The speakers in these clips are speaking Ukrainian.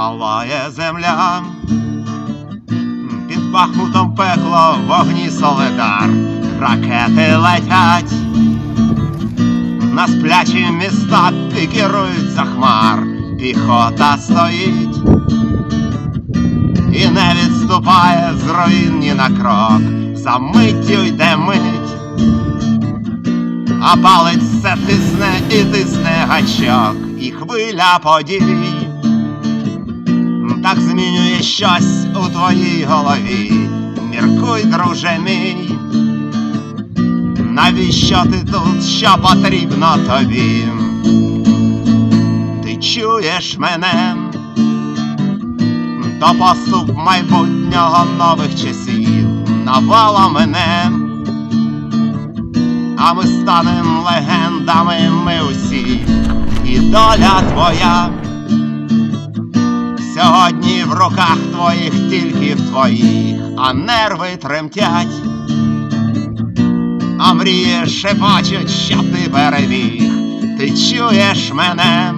палає земля, під Бахмутом пекло, в вогні солидар, ракети летять, на сплячі міста пікірують за хмар, піхота стоїть. І не відступає з руїн ні на крок, за миттю йде мить, а палець все тисне і тисне гачок, і хвиля подій. Так змінює щось у твоїй голові. Міркуй, друже мій. Навіщо ти тут, що потрібно тобі? Ти чуєш мене? То поступ майбутнього нових часів навала мене, а ми станем легендами, ми усі, і доля твоя. Сьогодні в руках твоїх тільки в твоїх, а нерви тремтять, а мрії шепочуть, щоб ти переміг, ти чуєш мене.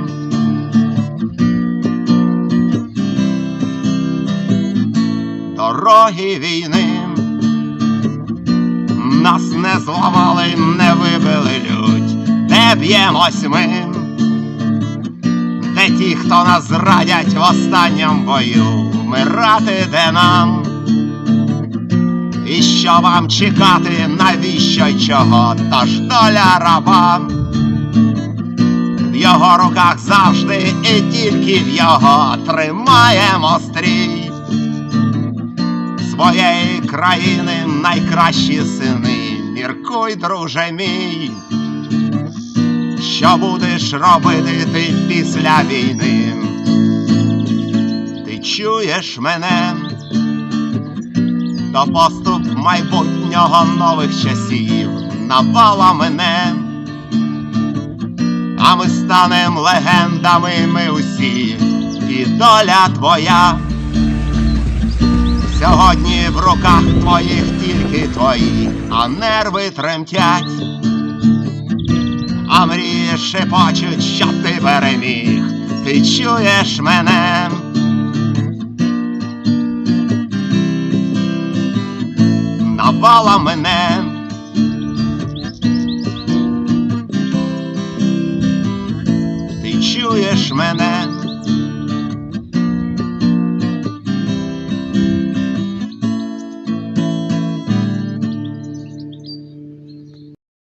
Дороги війни. Нас не зламали, не вибили лють, де б'ємось ми де ті, хто нас зрадять в останньому бою, вмирати де нам. І що вам чекати, навіщо й чого, та ж доля раба. В його руках завжди і тільки в його тримаємо стрій. Своєї країни найкращі сини, міркуй, друже мій. Що будеш робити ти після війни? Ти чуєш мене? То поступ майбутнього нових часів навала мене, а ми станем легендами, ми усі, і доля твоя. Сьогодні в руках твоїх тільки твої, а нерви тремтять шепочуть, що ти переміг, ти чуєш мене. Навала мене. Ти чуєш мене.